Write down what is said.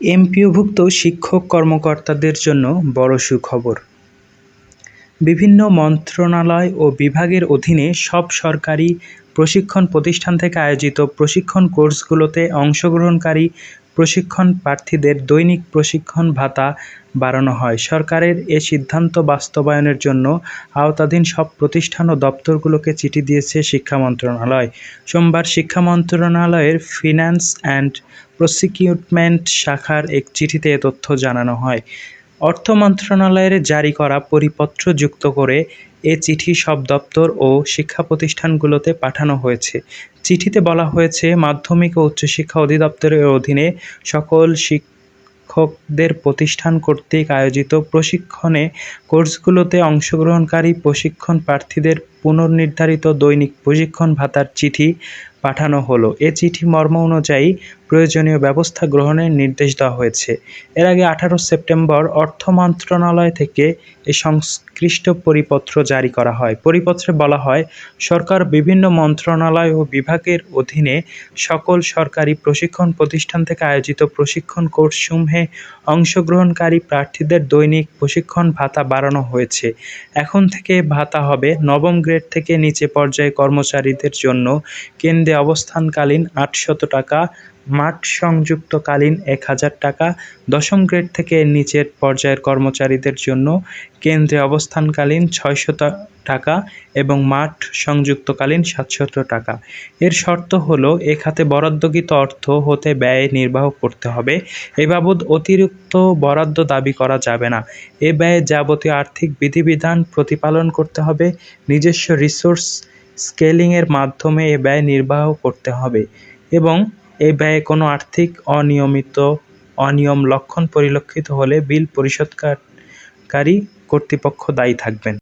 এমপিওভুক্ত শিক্ষক কর্মকর্তাদের জন্য বড় সুখবর। বিভিন্ন মন্ত্রণালয় ও বিভাগের অধীনে সব সরকারি প্রশিক্ষণ প্রতিষ্ঠান থেকে আয়োজিত প্রশিক্ষণ কোর্সগুলোতে অংশগ্রহণকারী প্রশিক্ষণ প্রার্থীদের দৈনিক প্রশিক্ষণ ভাতা বাড়ানো হয়। সরকারের এ সিদ্ধান্ত বাস্তবায়নের জন্য আওতাধীন সব প্রতিষ্ঠান ও দপ্তরগুলোকে চিঠি দিয়েছে শিক্ষা মন্ত্রণালয়। সোমবার শিক্ষা মন্ত্রণালয়ের ফিন্যান্স অ্যান্ড প্রসিকিউটমেন্ট শাখার এক চিঠিতে এ তথ্য জানানো হয়। অর্থ মন্ত্রণালয়ের জারি করা পরিপত্র যুক্ত করে এ চিঠি সব দপ্তর ও শিক্ষা প্রতিষ্ঠানগুলোতে পাঠানো হয়েছে। চিঠিতে বলা হয়েছে, মাধ্যমিক ও উচ্চশিক্ষা অধিদপ্তরের অধীনে সকল শিক্ষকদের প্রতিষ্ঠান কর্তৃক আয়োজিত প্রশিক্ষণে কোর্সগুলোতে অংশগ্রহণকারী প্রশিক্ষণ প্রার্থীদের পুনর্নির্ধারিত দৈনিক প্রশিক্ষণ ভাতার চিঠি পাঠানো হলো। এ চিঠি মর্ম অনুযায়ী প্রয়োজনীয় ব্যবস্থা গ্রহণের নির্দেশ দেওয়া হয়েছে। এর আগে আঠারো সেপ্টেম্বর অর্থ মন্ত্রণালয় থেকে এ সংশ্লিষ্ট পরিপত্র জারি করা হয়। পরিপত্রে বলা হয়, সরকার বিভিন্ন মন্ত্রণালয় ও বিভাগের অধীনে সকল সরকারি প্রশিক্ষণ প্রতিষ্ঠান থেকে আয়োজিত প্রশিক্ষণ কোর্সসমূহে অংশগ্রহণকারী প্রার্থীদের দৈনিক প্রশিক্ষণ ভাতা বাড়ানো হয়েছে। এখন থেকে ভাতা হবে নবম গ্রেড থেকে নিচে পর্যায়ে কর্মচারীদের জন্য। কেন্দ্রে অবস্থানকালীন আটশত টাকা মাঠ সংযুক্তকালীন এক হাজার টাকা দশম গ্রেড থেকে নিচের পর্যায়ের কর্মচারীদের জন্য কেন্দ্রে অবস্থানকালীন ছয়শত টাকা এবং মাঠ সংযুক্তকালীন সাতশত টাকা। এর শর্ত হলো, এ খাতে বরাদ্দকৃত অর্থ হতে ব্যয় নির্বাহ করতে হবে। এ বাবদ অতিরিক্ত বরাদ্দ দাবি করা যাবে না। এ ব্যয়ে যাবতীয় আর্থিক বিধিবিধান প্রতিপালন করতে হবে। নিজস্ব রিসোর্স স্কেলিংয়ের মাধ্যমে এ ব্যয় নির্বাহ করতে হবে এবং এ ব্যয়ে কোনো আর্থিক অনিয়মিত অনিয়ম লক্ষণ পরিলক্ষিত হলে বিল পরিশোধকারী কর্তৃপক্ষ দায়ী থাকবেন।